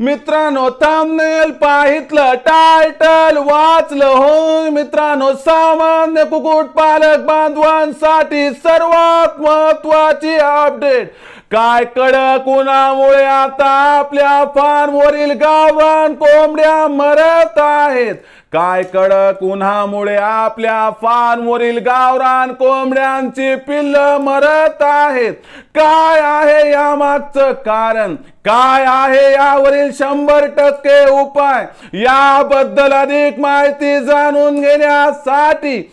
मित्रांनो थांबनेल पाहितलं टायटल वाचलं हो मित्रांनो सामान्य कुकुट पालक बांधवांसाठी सर्वात महत्वाची अपडेट काय कडक उन्हामुळे आता आपल्या फार्मवरील गावरान कोंबड्या मरत आहेत. काय कडक उन्हामुळे आपल्या फार्मवरील गावरान कोंबड्यांची पिल्ल मरत आहेत. काय आहे यामागचं कारण? काय आहे यावरील शंभर टक्के उपाय? याबद्दल अधिक माहिती जाणून घेण्यासाठी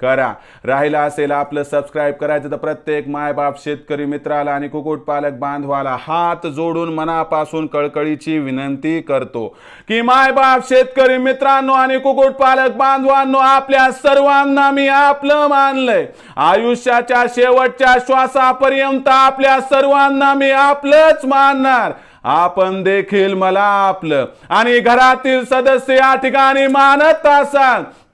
करा. राहिला असेल आपलं सबस्क्राईब करायचं तर प्रत्येक मायबाप शेतकरी मित्राला आणि कुकुट पालक बांधवाला हात जोडून मनापासून कळकळीची विनंती करतो की मायबाप शेतकरी मित्रांनो आणि कुकुट पालक बांधवांनो आपल्या सर्वांना मी आपलं मानलंय. आयुष्याच्या शेवटच्या श्वासापर्यंत आपल्या सर्वांना मी आपलंच मानणार. आपण देखील मला आपलं. आणि घरातील सदस्य या ठिकाणी मानत असाल.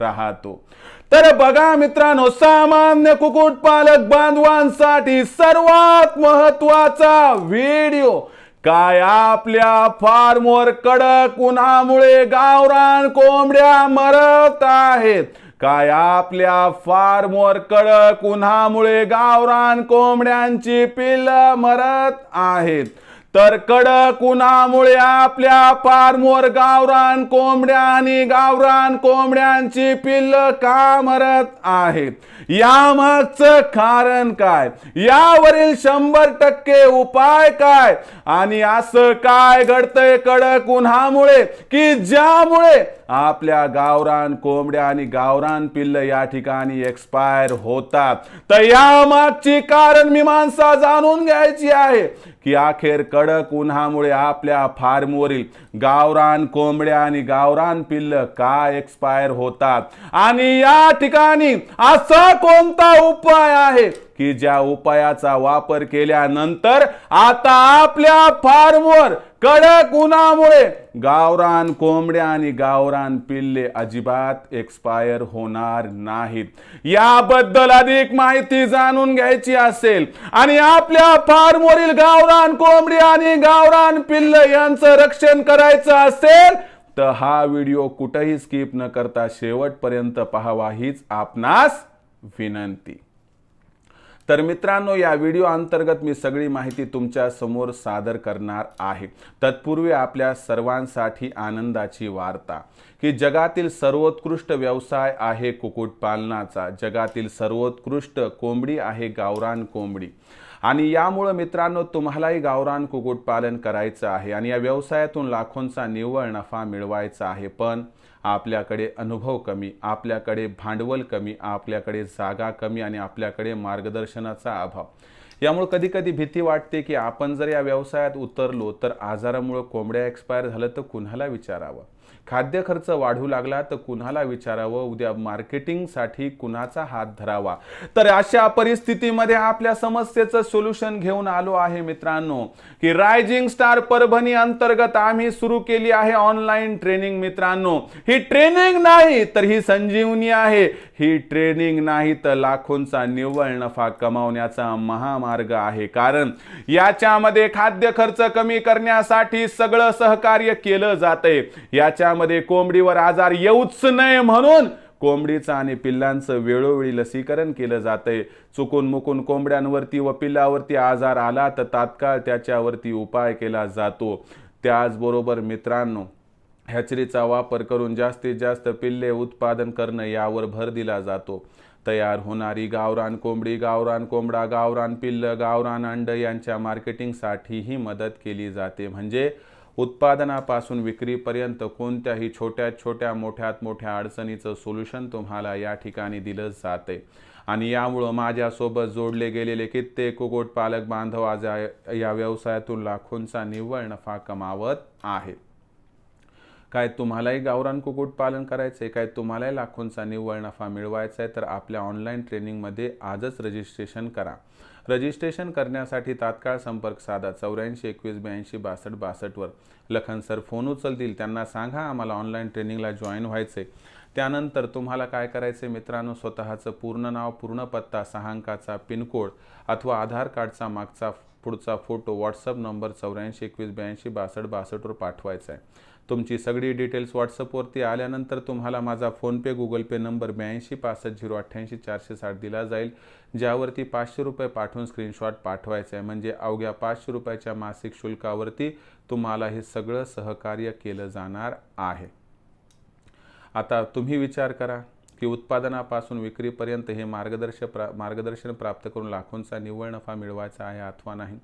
राहतो. तर बघा मित्रांनो सामान्य कुक्कुटपालक बांधवांसाठी सर्वात महत्त्वाचा व्हिडिओ काय? आपल्या फार्मवर कडक उन्हामुळे गावरान कोंबड्या मरत आहेत. काय? आपल्या फार्मवर कडक उन्हामुळे गावरान कोंबड्यांची पिल्लं मरत आहेत. तर कडक उन्हामुळे आपल्या पारमोर गावरान कोंबड्या आणि गावरान कोंबड्यांची पिल्ल का मरत आहेत यामागचं कारण काय? यावरील शंभर टक्के उपाय काय? आणि असं काय घडतंय कडक उन्हामुळे की ज्यामुळे आपल्या गावरान कोंबड्या आणि गावरान पिल्ल या ठिकाणी एक्सपायर होतात. तर यामागची कारण मीमांसा जाणून घ्यायची आहे की अखेर कडक उन्हामुळे आपल्या फार्मवरील गावरान कोंबड्या आणि गावरान पिल्ल का एक्सपायर होतात? आणि या ठिकाणी असा कोणता उपाय आहे की ज्या उपायाचा वापर केल्यानंतर आता आपल्या फार्मवर कडक उन्हामुळे. गावरान कोंबड्या आणि गावरान पिल्ले अजिबात एक्सपायर होणार नाहीत. याबद्दल अधिक माहिती जाणून घ्यायची असेल आणि आपल्या फार्मवरील गावरान कोंबडी आणि गावरान पिल्ल यांचं रक्षण करायचं असेल तर हा व्हिडिओ कुठेही स्किप न करता शेवटपर्यंत पाहावा हीच आपणास विनंती. तर मित्रांनो या व्हिडिओ अंतर्गत मी सगळी माहिती तुमच्यासमोर सादर करणार आहे. तत्पूर्वी आपल्या सर्वांसाठी आनंदाची वार्ता. की जगातील सर्वोत्कृष्ट व्यवसाय आहे कुक्कुटपालनाचा. जगातील सर्वोत्कृष्ट कोंबडी आहे गावरान कोंबडी. आणि यामुळं मित्रांनो तुम्हालाही गावरान कुक्कुटपालन करायचं आहे. आणि या व्यवसायातून लाखोंचा निव्वळ नफा मिळवायचा आहे. पण आपल्याकडे अनुभव कमी आपल्याकडे भांडवल कमी आपल्याकडे जागा कमी आणि आपल्याकडे मार्गदर्शनाचा अभाव. यामुळे कधी कधी भीती वाटते की आपण जर या व्यवसायात उतरलो तर आजारामुळं कोंबड्या एक्सपायर झालं तर कुणाला विचारावं? खाद्य खर्च वाढू लागला तर कुणाला विचारावं? उद्या मार्केटिंगसाठी कुणाचा हात धरावा? तर अशा परिस्थितीमध्ये आपल्या समस्येचं सोल्युशन घेऊन आलो आहे मित्रांनो की रायझिंग स्टार परभणी अंतर्गत आम्ही सुरू केली आहे ऑनलाईन ट्रेनिंग मित्रांनो. ही ट्रेनिंग नाही तर ही संजीवनी आहे. ही ट्रेनिंग नाही तर लाखोंचा निव्वळ नफा कमावण्याचा महामार्ग आहे. कारण याच्यामध्ये खाद्य खर्च कमी करण्यासाठी सगळं सहकार्य केलं जातंय. याच्यामध्ये कोंबडीवर आजार येऊच नये म्हणून कोंबडीचं आणि पिल्लांचं वेळोवेळी लसीकरण केलं जातंय. चुकून मुकून कोंबड्यांवरती व पिल्लावरती आजार आला तर तात्काळ त्याच्यावरती उपाय केला जातो. त्याचबरोबर मित्रांनो हॅचरीचा वापर करून जास्तीत जास्त पिल्ले उत्पादन करणं यावर भर दिला जातो. तयार होणारी गावरान कोंबडी गावरान कोंबडा गावरान पिल्ल गावरान अंड यांच्या मार्केटिंगसाठीही मदत केली जाते. म्हणजे उत्पादनापासून विक्रीपर्यंत कोणत्याही छोट्यात छोट्या मोठ्यात मोठ्या अडचणीचं सोल्युशन तुम्हाला या ठिकाणी दिलं जाते. आणि यामुळं माझ्यासोबत जोडले गेलेले कित्येक कुक्कुटपालक बांधव आज या- या व्यवसायातून लाखोंचा निव्वळ नफा कमावत आहेत. काय तुम्हालाही गावरान कुक्कुटपालन करायचं आहे काय तुम्हालाही लाखोंचा निव्वळ नफा मिळवायचा आहे तर आपल्या ऑनलाईन ट्रेनिंगमध्ये आजच रजिस्ट्रेशन करा. रजिस्ट्रेशन करण्यासाठी तात्काळ संपर्क साधा. चौऱ्याऐंशी एकवीस ब्याऐंशी बासष्ट बासष्टवर लखन सर फोन उचलतील. त्यांना सांगा आम्हाला ऑनलाईन ट्रेनिंगला जॉईन व्हायचे त्यानंतर तुम्हाला काय करायचे मित्रांनो? स्वतःचं पूर्ण नाव पूर्ण पत्ता सहा अंकाचा पिनकोड अथवा आधार कार्डचा मागचा पुढचा फोटो व्हॉट्सअप नंबर चौऱ्याऐंशी एकवीस ब्याऐंशी बासष्ट बासष्टवर पाठवायचा आहे तुमची सगळी डिटेल्स व्हॉट्सअपवरती आल्यानंतर तुम्हाला माझा फोनपे गुगल पे नंबर ब्याऐंशी पासष्ट झिरो अठ्ठ्याऐंशी चारशे साठ दिला जाईल. ज्यावरती पाचशे रुपये पाठवून स्क्रीनशॉट पाठवायचा आहे म्हणजे अवघ्या पाचशे रुपयाच्या मासिक शुल्कावरती तुम्हाला हे सगळं सहकार्य केलं जाणार आहे. आता तुम्ही विचार करा की उत्पादनापासून विक्रीपर्यंत हे मार्गदर्शक प्रा मार्गदर्शन प्राप्त करून लाखोंचा निव्वळ नफा मिळवायचा आहे अथवा नाही?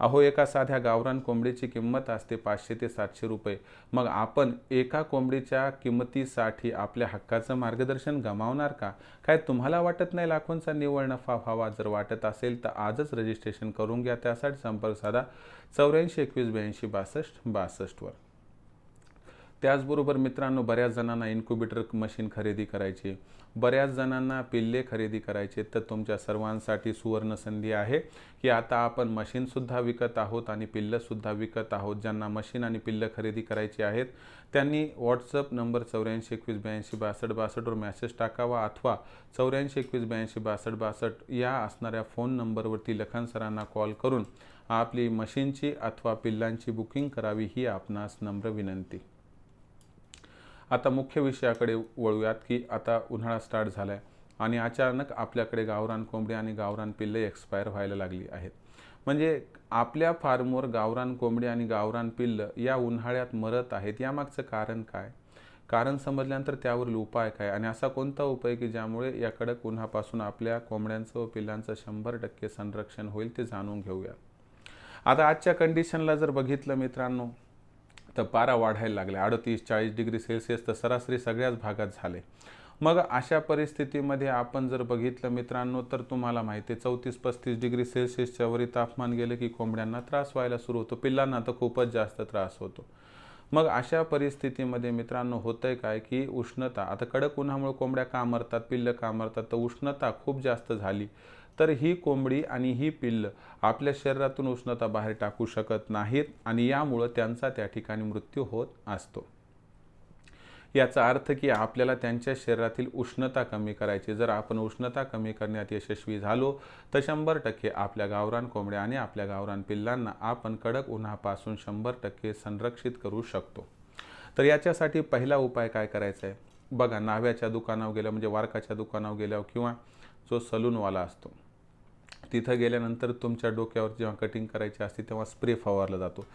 अहो एका साध्या गावरान कोंबडीची किंमत असते पाचशे ते सातशे रुपये. मग आपण एका कोंबडीच्या किंमतीसाठी आपल्या हक्काचं मार्गदर्शन गमावणार का? काय तुम्हाला वाटत नाही लाखोंचा निव्वळ नफा व्हावा? जर वाटत असेल तर आजच रजिस्ट्रेशन करून घ्या. त्यासाठी संपर्क साधा चौऱ्याऐंशी एकवीस ब्याऐंशी बासष्ट बासष्टवर. त्याचबरोबर मित्रांनो बऱ्याच जणांना इन्क्युबेटर मशीन खरेदी करायची बऱ्याच जणांना पिल्ले खरेदी करायचे. तर तुमच्या सर्वांसाठी सुवर्ण संधी आहे की आता आपण मशीनसुद्धा विकत आहोत आणि पिल्लंसुद्धा विकत आहोत. ज्यांना मशीन आणि पिल्लं खरेदी करायची आहेत त्यांनी व्हॉट्सअप नंबर चौऱ्याऐंशी एकवीस ब्याऐंशी बासष्ट बासष्टवर मेसेज टाकावा अथवा चौऱ्याऐंशी एकवीस ब्याऐंशी बासष्ट बासष्ट या असणाऱ्या फोन नंबरवरती लखन सरांना कॉल करून आपली मशीनची अथवा पिल्लांची बुकिंग करावी ही आपणास नम्र विनंती. आता मुख्य विषयाकडे वळूयात की आता उन्हाळा स्टार्ट झाला आहे आणि अचानक आपल्याकडे गावरान कोंबडी आणि गावरान पिल्ले एक्सपायर व्हायला लागली आहेत. म्हणजे आपल्या फार्मवर गावरान कोंबडी आणि गावरान पिल्लं या उन्हाळ्यात मरत आहेत यामागचं कारण काय? कारण समजल्यानंतर त्यावरील उपाय काय? आणि असा कोणता उपाय की ज्यामुळे या कडक उन्हापासून आपल्या कोंबड्यांचं व पिल्लांचं शंभर टक्के संरक्षण होईल ते जाणून घेऊया. आता आजच्या कंडिशनला जर बघितलं मित्रांनो तर पारा वाढायला लागला. अडतीस चाळीस डिग्री सेल्सिअस तर सरासरी सगळ्याच भागात झाले. मग अशा परिस्थितीमध्ये आपण जर बघितलं मित्रांनो तर तुम्हाला माहिती आहे चौतीस पस्तीस डिग्री सेल्सिअसच्या वरी तापमान गेलं की कोंबड्यांना त्रास व्हायला सुरू होतो. पिल्लांना तर खूपच जास्त त्रास होतो. मग अशा परिस्थितीमध्ये मित्रांनो होतंय काय की उष्णता. आता कडक उन्हामुळे कोंबड्या का मरतात पिल्लं का मरतात तर उष्णता खूप जास्त झाली. तर ही कोंबडी आणि ही पिल्ल आपल्या शरीरातून उष्णता बाहेर टाकू शकत नाहीत आणि यामुळं त्यांचा त्या ठिकाणी मृत्यू होत असतो. याचा अर्थ की आपल्याला त्यांच्या शरीरातील उष्णता कमी करायची. जर आपण उष्णता कमी करण्यात यशस्वी झालो तर शंभर टक्के आपल्या गावरान कोंबड्या आणि आपल्या गावरान पिल्लांना आपण कडक उन्हापासून शंभर टक्के संरक्षित करू शकतो. तर याच्यासाठी पहिला उपाय काय करायचा आहे बघा नाव्याच्या दुकानावर गेल्या म्हणजे वारकाच्या दुकानावर गेल्यावर किंवा जो सलूनवाला असतो तिथं गेल्यानंतर तुमच्या डोक्यावर जेव्हा कटिंग करायची असते तेव्हा स्प्रे फवारला जातो.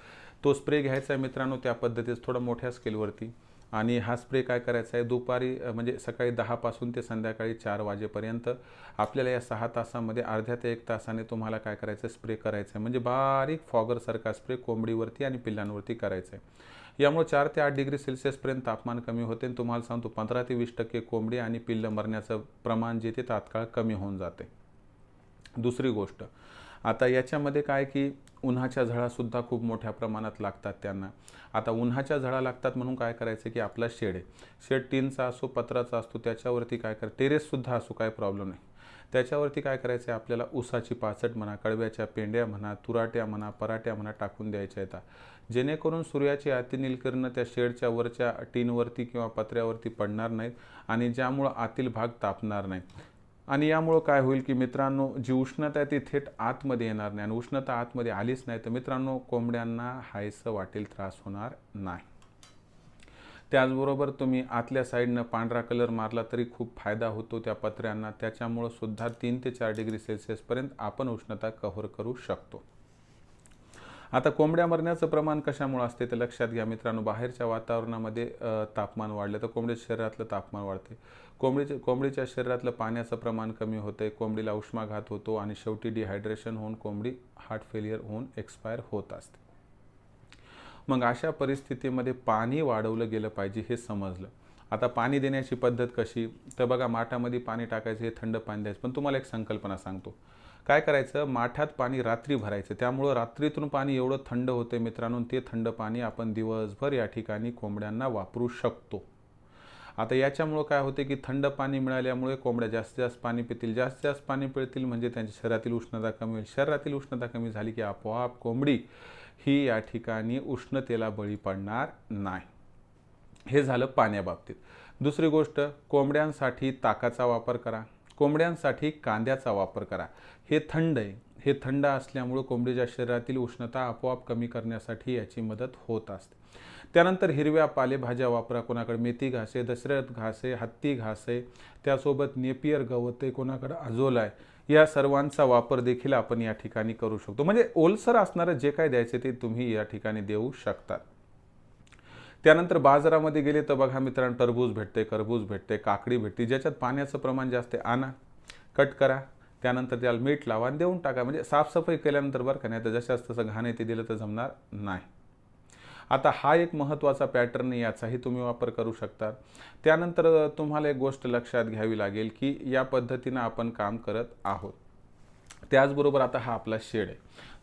तो स्प्रे घ्यायचा आहे मित्रांनो त्या पद्धतीत थोडं मोठ्या स्केलवरती आणि हा स्प्रे काय करायचा आहे? दुपारी म्हणजे सकाळी दहापासून ते संध्याकाळी चार वाजेपर्यंत आपल्याला या सहा तासामध्ये अर्ध्या ते एक तासाने तुम्हाला काय करायचं आहे? स्प्रे करायचं आहे. म्हणजे बारीक फॉगरसारखा स्प्रे कोंबडीवरती आणि पिल्लांवरती करायचा आहे. यामुळे चार ते आठ डिग्री सेल्सिअसपर्यंत तापमान कमी होते आणि तुम्हाला सांगतो पंधरा ते वीस टक्के कोंबडी आणि पिल्लं मरण्याचं प्रमाण जे ते तात्काळ कमी होऊन जाते. दुसरी गोष्ट. आता याच्यामध्ये काय की उन्हाच्या झळासुद्धा खूप मोठ्या प्रमाणात लागतात त्यांना. आता उन्हाच्या झळा लागतात म्हणून काय करायचं की आपला शेड आहे. शेड टीनचा असो पत्राचा असतो त्याच्यावरती काय कर टेरेससुद्धा असो काय प्रॉब्लेम नाही. त्याच्यावरती काय करायचं आहे आपल्याला ऊसाची पाचट म्हणा कडव्याच्या पेंड्या म्हणा तुराट्या म्हणा पराट्या म्हणा टाकून द्यायच्या येतात जेणेकरून सूर्याची आतील किरणं त्या शेडच्या वरच्या टीनवरती किंवा पत्र्यावरती पडणार नाहीत आणि ज्यामुळं आतील भाग तापणार नाही आणि यामुळं काय होईल की मित्रांनो जी उष्णता आहे ती थेट आतमध्ये येणार नाही आणि उष्णता आतमध्ये आलीच नाही तर मित्रांनो कोंबड्यांना हायसं वाटेल त्रास होणार नाही. त्याचबरोबर तुम्ही आतल्या साईडनं पांढरा कलर मारला तरी खूप फायदा होतो त्या पत्र्यांना. त्याच्यामुळं सुद्धा तीन ते चार डिग्री सेल्सिअसपर्यंत आपण उष्णता कव्हर करू शकतो. आता कोंबड्या मरण्याचं प्रमाण कशामुळे असते ते लक्षात घ्या. मित्रांनो बाहेरच्या वातावरणामध्ये तापमान वाढलं तर कोंबडीच्या शरीरातलं तापमान वाढते कोंबडीचे कोंबडीच्या शरीरातलं पाण्याचं प्रमाण कमी होतं कोंबडीला उष्माघात होतो आणि शेवटी डिहायड्रेशन होऊन कोंबडी हार्ट फेलियर होऊन एक्सपायर होत असते. मग अशा परिस्थितीमध्ये पाणी वाढवलं गेलं पाहिजे हे समजलं. आता पाणी देण्याची पद्धत कशी? तर बघा माठामध्ये पाणी टाकायचं हे थंड पाणी द्यायचं. पण तुम्हाला एक संकल्पना सांगतो. काय करायचं? माठात पाणी रात्री भरायचं. त्यामुळं रात्रीतून पाणी एवढं थंड होते मित्रांनो ते थंड पाणी आपण दिवसभर या ठिकाणी कोंबड्यांना वापरू शकतो. आता याच्यामुळं काय होते की थंड पाणी मिळाल्यामुळे कोंबड्या जास्तीत जास्त पाणी पितील. जास्तीत जास्त पाणी पिळतील म्हणजे त्यांच्या शरीरातील उष्णता कमी होईल. शरीरातील उष्णता कमी झाली की आपोआप कोंबडी ही या ठिकाणी उष्णतेला बळी पडणार नाही. हे झालं पाण्याबाबतीत दुसरी गोष्ट कोंबड्यांसाठी ताकाचा वापर करा. कोंबड्यांसाठी कांद्याचा वापर करा. हे थंड आहे. हे थंड असल्यामुळं कोंबडीच्या शरीरातील उष्णता आपोआप कमी करण्यासाठी याची मदत होत असते. त्यानंतर हिरव्या पालेभाज्या वापरा. कोणाकडे मेथी घास आहे दशरथ घास आहे हत्ती घास आहे त्यासोबत नेपियर गवत आहे कोणाकडे अजोला आहे या सर्वांचा वापर देखील आपण या ठिकाणी करू शकतो. म्हणजे ओलसर असणारं जे काय द्यायचे ते तुम्ही या ठिकाणी देऊ शकतात. त्यानंतर बाजारामध्ये गेले तर बघा मित्रांनो टरबूज भेटते खरबूज भेटते काकडी भेटते ज्याच्यात पाण्याचं प्रमाण जास्त आहे आणा कट करा. त्यानंतर त्याला मीठ लावा आणि देऊन टाका. म्हणजे साफसफाई केल्यानंतर बरं का नाही तर जशाच तसं घाण येते दिलं तर जमणार नाही. आता हा एक महत्त्वाचा पॅटर्न याचाही तुम्ही वापर करू शकता. त्यानंतर तुम्हाला एक गोष्ट लक्षात घ्यावी लागेल की या पद्धतीनं आपण काम करत आहोत. त्याचबरोबर आता हा आपला शेड आहे.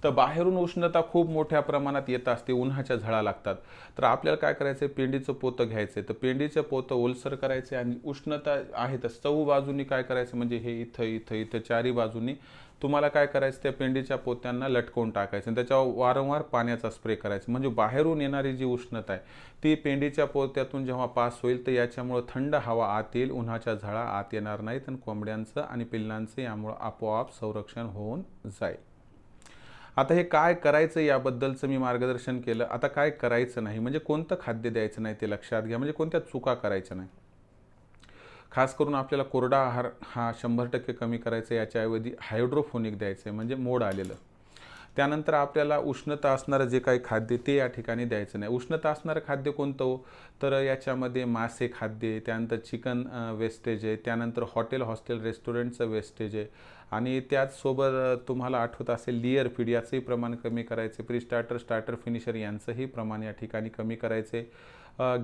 तर बाहेरून उष्णता खूप मोठ्या प्रमाणात येत असते उन्हाच्या झळा लागतात. तर आपल्याला काय करायचं आहे पेंडीचं पोतं घ्यायचं आहे तर पेंडीचं पोतं ओलसर करायचं आणि उष्णता आहे तर चौ बाजूनी काय करायचं? म्हणजे हे इथं इथं इथं चारी बाजूनी तुम्हाला काय करायचं? त्या पेंडीच्या पोत्यांना लटकवून टाकायचं. त्याच्यावर वारंवार पाण्याचा स्प्रे करायचा. म्हणजे बाहेरून येणारी जी उष्णता आहे ती पेंडीच्या पोत्यातून जेव्हा पास होईल तर याच्यामुळं थंड हवा आत येईल उन्हाच्या झळा आत येणार नाहीत आणि कोंबड्यांचं आणि पिल्लांचं यामुळं आपोआप संरक्षण होऊन जाईल. आता हे काय करायचं याबद्दलचं मी मार्गदर्शन केलं. आता काय करायचं नाही? म्हणजे कोणतं खाद्य द्यायचं नाही ते लक्षात घ्या. म्हणजे कोणत्या चुका करायच्या नाही? खास करून आपल्याला कोरडा आहार हा शंभर टक्के कमी करायचा याच्याऐवजी हायड्रोफोनिक द्यायचं आहे म्हणजे मोड आलेलं. त्यानंतर आपल्याला उष्णता असणारं जे काही खाद्य ते या ठिकाणी द्यायचं नाही. उष्णता असणारं खाद्य कोणतं हो? तर याच्यामध्ये मासे खाद्य त्यानंतर चिकन वेस्टेज आहे त्यानंतर हॉटेल हॉस्टेल रेस्टॉरंटचं वेस्टेज आहे. आणि त्याचसोबत तुम्हाला आठवत असेल लिअर फीड याचंही प्रमाण कमी करायचे प्री स्टार्टर स्टार्टर फिनिशर यांचंही प्रमाण या ठिकाणी कमी करायचे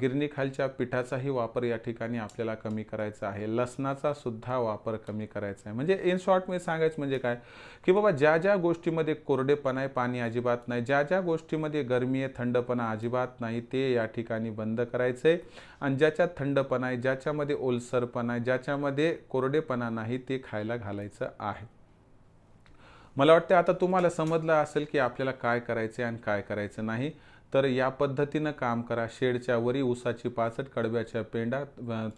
गिरणीखालच्या पिठाचाही वापर या ठिकाणी आपल्याला कमी करायचा आहे. लसणाचा सुद्धा वापर कमी करायचा आहे. म्हणजे इन शॉर्ट मी सांगायचं म्हणजे काय? की बाबा ज्या ज्या गोष्टीमध्ये कोरडेपणा आहे पाणी अजिबात नाही. ज्या ज्या गोष्टीमध्ये गरमी आहे थंडपणा अजिबात नाही ते या ठिकाणी बंद करायचं. आहे आणि ज्याच्यात थंडपणा आहे ज्याच्यामध्ये ओलसरपणा आहे ज्याच्यामध्ये कोरडेपणा नाही ते खायला घालायचं आहे. मला वाटतं आता तुम्हाला समजलं असेल की आपल्याला काय करायचं आहे आणि काय करायचं नाही. तर या पद्धतीनं काम करा. शेडच्या वरी ऊसाची पाचट कडब्याच्या पेंडा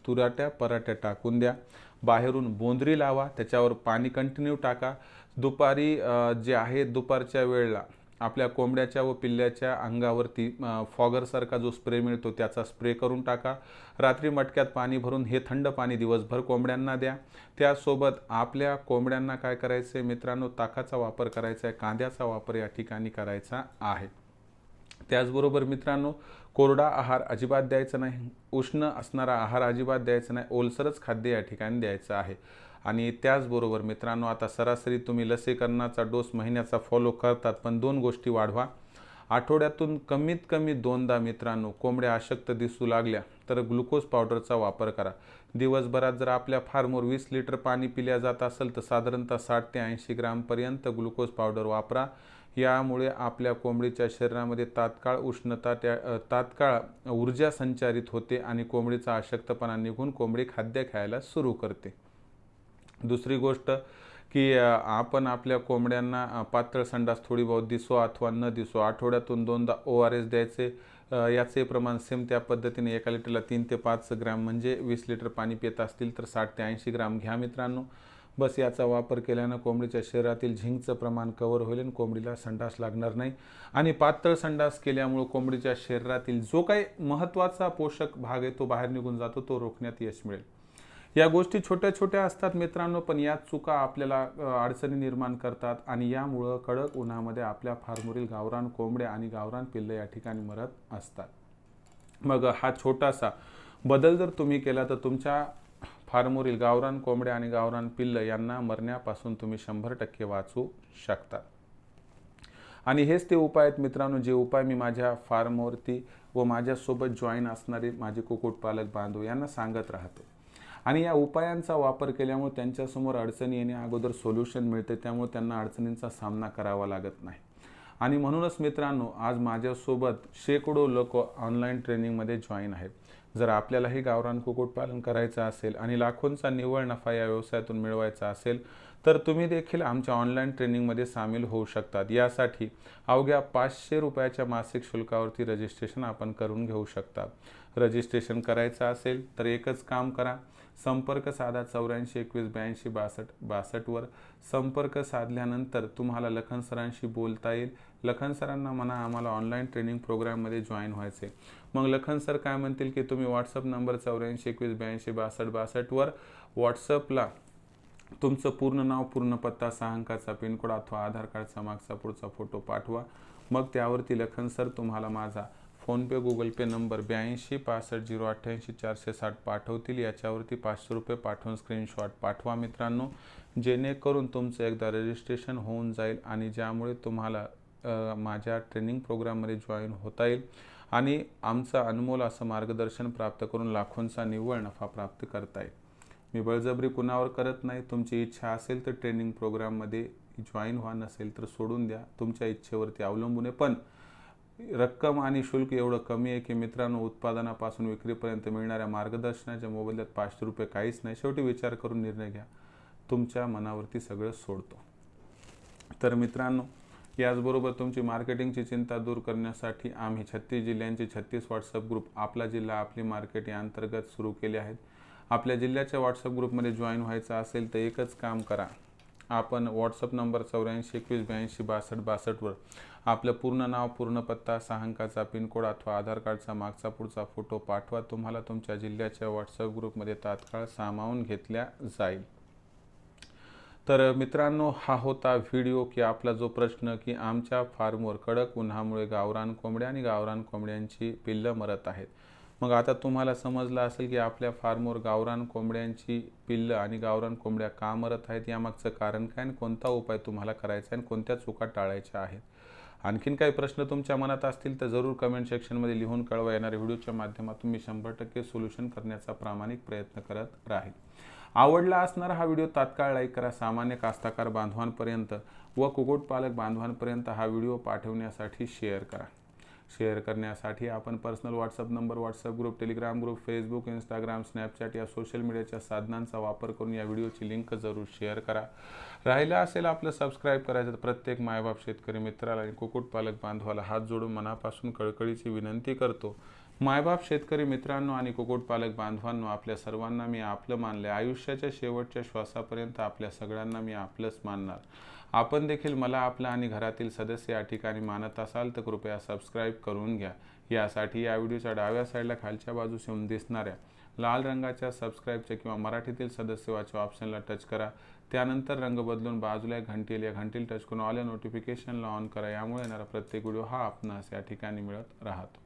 तुराट्या पराट्या टाकून द्या. बाहेरून बोंदरी लावा त्याच्यावर पाणी कंटिन्यू टाका. दुपारी जे आहे दुपारच्या वेळेला आपल्या कोंबड्याच्या व पिल्ल्याच्या अंगावरती फॉगरसारखा जो स्प्रे मिळतो त्याचा स्प्रे करून टाका. रात्री मटक्यात पाणी भरून हे थंड पाणी दिवसभर कोंबड्यांना द्या. त्यासोबत आपल्या कोंबड्यांना काय करायचं आहे मित्रांनो? ताकाचा वापर करायचा आहे कांद्याचा वापर या ठिकाणी करायचा आहे. त्याचबरोबर मित्रांनो कोरडा आहार अजिबात द्यायचा नाही. उष्ण असणारा आहार अजिबात द्यायचा नाही. ओलसरच खाद्य या ठिकाणी द्यायचं आहे. आणि त्याचबरोबर मित्रांनो आता सरासरी तुम्ही लसीकरणाचा डोस महिन्याचा फॉलो करतात पण दोन गोष्टी वाढवा. आठवड्यातून कमीत कमी दोनदा मित्रांनो कोंबड्या अशक्त दिसू लागल्या तर ग्लुकोज पावडरचा वापर करा. दिवसभरात जर आपल्या फार्मवर वीस लिटर पाणी पिल्या जात असेल तर साधारणतः साठ ते ऐंशी ग्रामपर्यंत ग्लुकोज पावडर वापरा. यामुळे आपल्या कोंबडीच्या शरीरामध्ये तात्काळ उष्णता त्या तात्काळ ऊर्जा संचारित होते आणि कोंबडीचा अशक्तपणा निघून कोंबडी खाद्य खायला सुरू करते. दुसरी गोष्ट की आपण आपल्या कोंबड्यांना पातळ संडास थोडी बहुत दिसो अथवा न दिसो आठवड्यातून दोनदा ओ आर एस द्यायचे याचे प्रमाण सेम त्या पद्धतीने एका लिटरला तीन ते पाच ग्रॅम म्हणजे वीस लिटर पाणी पित असतील तर साठ ते ऐंशी ग्राम. घ्या मित्रांनो बस याचा वापर केल्यानं कोंबडीच्या शरीरातील झिंकचं प्रमाण कवर होईल आणि कोंबडीला संडास लागणार नाही. आणि पातळ संडास केल्यामुळं कोंबडीच्या शरीरातील जो काही महत्त्वाचा पोषक भाग आहे तो बाहेर निघून जातो तो रोखण्यात यश मिळेल. या गोष्टी छोट्या छोट्या असतात मित्रांनो पण या चुका आपल्याला अडचणी निर्माण करतात आणि यामुळं कडक उन्हामध्ये आपल्या फार्मवरील गावरान कोंबड्या आणि गावरान पिल्लं या ठिकाणी मरत असतात. मग हा छोटासा बदल जर तुम्ही केला तर तुमच्या फार्मवरील गावरान कोंबड्या आणि गावरान पिल्ल यांना मरण्यापासून तुम्ही शंभर टक्के वाचू शकता. आणि हेच ते उपाय आहेत मित्रांनो जे उपाय मी माझ्या फार्मवरती व माझ्यासोबत जॉईन असणारे माझे कुक्कुटपालक बांधव यांना सांगत राहतो. आणि या उपायांचा वापर केल्यामुळे त्यांच्यासमोर अडचणी येणे अगोदर सोल्युशन मिळते त्यामुळे त्यांना अडचणींचा सामना करावा लागत नाही. आणि म्हणूनच मित्रांनो आज माझ्यासोबत शेकडो लोक ऑनलाईन ट्रेनिंगमध्ये जॉईन आहेत. जर आपल्यालाही गावरान कुक्कुटपालन करायचं असेल आणि लाखोंचा निव्वळ नफा या व्यवसायातून मिळवायचा असेल तर तुम्ही देखील आमच्या ऑनलाईन ट्रेनिंगमध्ये सामील होऊ शकतात. यासाठी अवघ्या पाचशे रुपयाच्या मासिक शुल्कावरती रजिस्ट्रेशन आपण करून घेऊ शकता. रजिस्ट्रेशन करायचं असेल तर एकच काम करा. संपर्क साधा चौऱ्याऐंशी एकवीस ब्याऐंशी बासष्ट बासष्टवर संपर्क साधल्यानंतर तुम्हाला लखन सरांशी बोलता येईल. लखन सरांना म्हणा आम्हाला ऑनलाईन ट्रेनिंग प्रोग्राममध्ये जॉईन व्हायचे मग लखन सर काय म्हणतील की तुम्ही व्हॉट्सअप नंबर चौऱ्याऐंशी एकवीस ब्याऐंशी बासष्ट बासष्टवर व्हॉट्सअपला तुमचं पूर्ण नाव पूर्ण पत्ता सहा अंकाचा पिनकोड अथवा आधार कार्डचा मागचा पुढचा फोटो पाठवा. मग त्यावरती लखन सर तुम्हाला माझा फोनपे गुगल पे नंबर ब्याऐंशी पासष्ट झिरो अठ्ठ्याऐंशी चारशे साठ पाठवतील. याच्यावरती पाचशे रुपये पाठवून स्क्रीनशॉट पाठवा मित्रांनो. जेणेकरून तुमचं एकदा रजिस्ट्रेशन होऊन जाईल आणि ज्यामुळे तुम्हाला माझ्या ट्रेनिंग प्रोग्राममध्ये जॉईन होता येईल. आणि आमचं अनमोल असं मार्गदर्शन प्राप्त करून लाखोंचा निव्वळ नफा प्राप्त करता येईल. मी बळजबरी कुणावर करत नाही. तुमची इच्छा असेल तर ट्रेनिंग प्रोग्राममध्ये जॉईन व्हा. नसेल तर सोडून द्या. तुमच्या इच्छेवरती अवलंबून आहे. पण रक्कम आणि शुल्क एवढं कमी आहे की मित्रांनो उत्पादनापासून विक्रीपर्यंत मिळणाऱ्या मार्गदर्शनाच्या मोबदल्यात पाचशे रुपये काहीच नाही. शेवटी विचार करून निर्णय घ्या. तुमच्या मनावरती सगळं सोडतो. तर मित्रांनो याचबरोबर तुमची मार्केटिंगची चिंता दूर करण्यासाठी आम्ही छत्तीस जिल्ह्यांचे छत्तीस व्हॉट्सअप ग्रुप आपला जिल्हा आपली मार्केट या अंतर्गत सुरू केले आहेत. आपल्या जिल्ह्याच्या व्हॉट्सअप ग्रुपमध्ये जॉईन व्हायचं असेल तर एकच काम करा. आपण व्हॉट्सअप नंबर चौऱ्याऐंशी एकवीस ब्याऐंशी बासष्ट बासष्टवर आपलं पूर्ण नाव पूर्ण पत्ता सहा अंकाचा पिनकोड अथवा आधार कार्डचा मागचा पुढचा फोटो पाठवा. तुम्हाला तुमच्या जिल्ह्याच्या व्हॉट्सअप ग्रुपमध्ये तात्काळ सामावून घेतल्या जाईल. तर मित्रांनो हा होता व्हिडिओ की आपला जो प्रश्न की आमच्या फार्मवर कडक उन्हामुळे गावरान कोंबड्या आणि गावरान कोंबड्यांची पिल्लं मरत आहेत. मग आता तुम्हाला समजलं असेल की आपल्या फार्मवर गावरान कोंबड्यांची पिल्लं आणि गावरान कोंबड्या का मरत आहेत यामागचं कारण काय आणि कोणता उपाय तुम्हाला करायचा आहे आणि कोणत्या चुका टाळायच्या आहेत? आणखीन काही प्रश्न तुमच्या मनात असतील तर जरूर कमेंट सेक्शनमध्ये लिहून कळवा. येणाऱ्या व्हिडिओच्या माध्यमातून मी शंभर टक्के सोल्युशन करण्याचा प्रामाणिक प्रयत्न करत राहील. आवडला असणारा हा व्हिडिओ तात्काळ लाईक करा. सामान्य कास्ताकार बांधवांपर्यंत व कुक्कुटपालक बांधवांपर्यंत हा व्हिडिओ पाठवण्यासाठी शेअर करा. शेअर करण्यासाठी आपण personal WhatsApp number WhatsApp group Telegram group Facebook Instagram Snapchat या सोशल मीडियाच्या साधनांचा वापर करून या व्हिडिओची लिंक जरूर शेअर करा. राहिलं असेल आपलं सबस्क्राईब करायचं तर प्रत्येक मायबाप शेतकरी मित्राला आणि कुक्कुटपालक बांधवाला हात जोडून मनापासून कळकळीची विनंती करतो. मायबाप शेतकरी मित्रांनो आणि कुक्कुटपालक बांधवांनो आपल्या सर्वांना मी आपलं मानले आयुष्याच्या शेवटच्या श्वासापर्यंत आपल्या सगळ्यांना मी आपलंच मानणार. आपण देखील मला आपला आणि घरातील सदस्य या ठिकाणी मानत असाल तर कृपया सबस्क्राईब करून घ्या. यासाठी या व्हिडिओच्या डाव्या साईडला खालच्या बाजूस येऊन दिसणाऱ्या लाल रंगाच्या सबस्क्राईबच्या किंवा मराठीतील सदस्य ऑप्शनला टच करा. त्यानंतर रंग बदलून बाजूला घंटील या घंटील टच करून ऑल या नोटिफिकेशनला ऑन करा. यामुळे येणारा प्रत्येक व्हिडिओ हा आपणास या ठिकाणी मिळत राहतो.